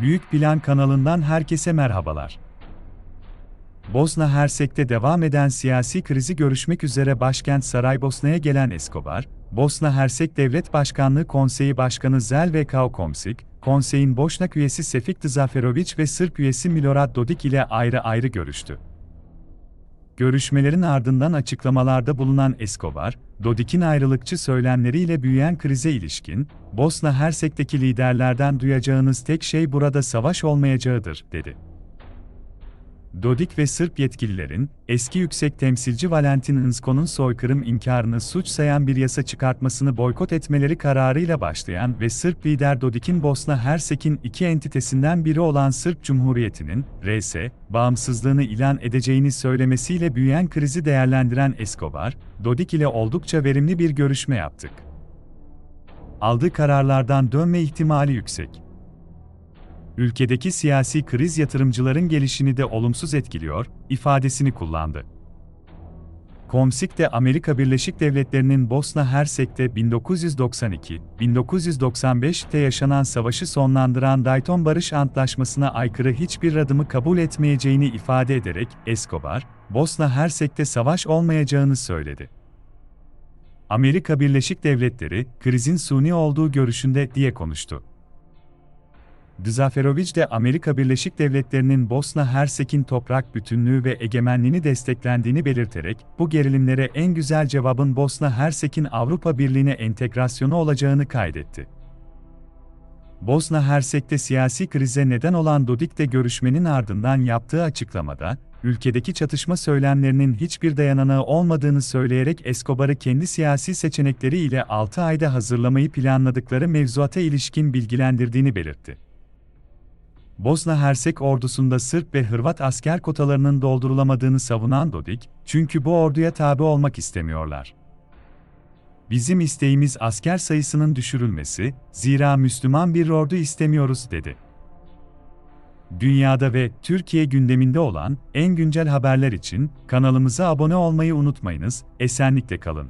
Büyük Plan kanalından herkese merhabalar. Bosna Hersek'te devam eden siyasi krizi görüşmek üzere başkent Saraybosna'ya gelen Escobar, Bosna Hersek Devlet Başkanlığı Konseyi Başkanı Zelvekao Komsik, konseyin Boşnak üyesi Sefik Zaferović ve Sırp üyesi Milorad Dodik ile ayrı ayrı görüştü. Görüşmelerin ardından açıklamalarda bulunan Escobar, Dodik'in ayrılıkçı söylemleriyle büyüyen krize ilişkin, Bosna Hersek'teki liderlerden duyacağınız tek şey burada savaş olmayacağıdır, dedi. Dodik ve Sırp yetkililerin, eski yüksek temsilci Valentin Inzko'nun soykırım inkarını suç sayan bir yasa çıkartmasını boykot etmeleri kararıyla başlayan ve Sırp lider Dodik'in Bosna Hersek'in iki entitesinden biri olan Sırp Cumhuriyeti'nin, RS, bağımsızlığını ilan edeceğini söylemesiyle büyüyen krizi değerlendiren Escobar, Dodik ile oldukça verimli bir görüşme yaptık. Aldığı kararlardan dönme ihtimali yüksek ülkedeki siyasi kriz yatırımcıların gelişini de olumsuz etkiliyor, ifadesini kullandı. Komsik de Amerika Birleşik Devletleri'nin Bosna Hersek'te 1992-1995'te yaşanan savaşı sonlandıran Dayton Barış Antlaşması'na aykırı hiçbir adımı kabul etmeyeceğini ifade ederek Escobar, Bosna Hersek'te savaş olmayacağını söyledi. Amerika Birleşik Devletleri, krizin suni olduğu görüşünde diye konuştu. Dzaferovic de Amerika Birleşik Devletleri'nin Bosna Hersek'in toprak bütünlüğü ve egemenliğini desteklendiğini belirterek, bu gerilimlere en güzel cevabın Bosna Hersek'in Avrupa Birliği'ne entegrasyonu olacağını kaydetti. Bosna Hersek'te siyasi krize neden olan Dodik de görüşmenin ardından yaptığı açıklamada, ülkedeki çatışma söylemlerinin hiçbir dayanağı olmadığını söyleyerek Escobar'ı kendi siyasi seçenekleri ile 6 ayda hazırlamayı planladıkları mevzuata ilişkin bilgilendirdiğini belirtti. Bosna Hersek ordusunda Sırp ve Hırvat asker kotalarının doldurulamadığını savunan Dodik, çünkü bu orduya tabi olmak istemiyorlar. Bizim isteğimiz asker sayısının düşürülmesi, zira Müslüman bir ordu istemiyoruz dedi. Dünyada ve Türkiye gündeminde olan en güncel haberler için kanalımıza abone olmayı unutmayınız, esenlikle kalın.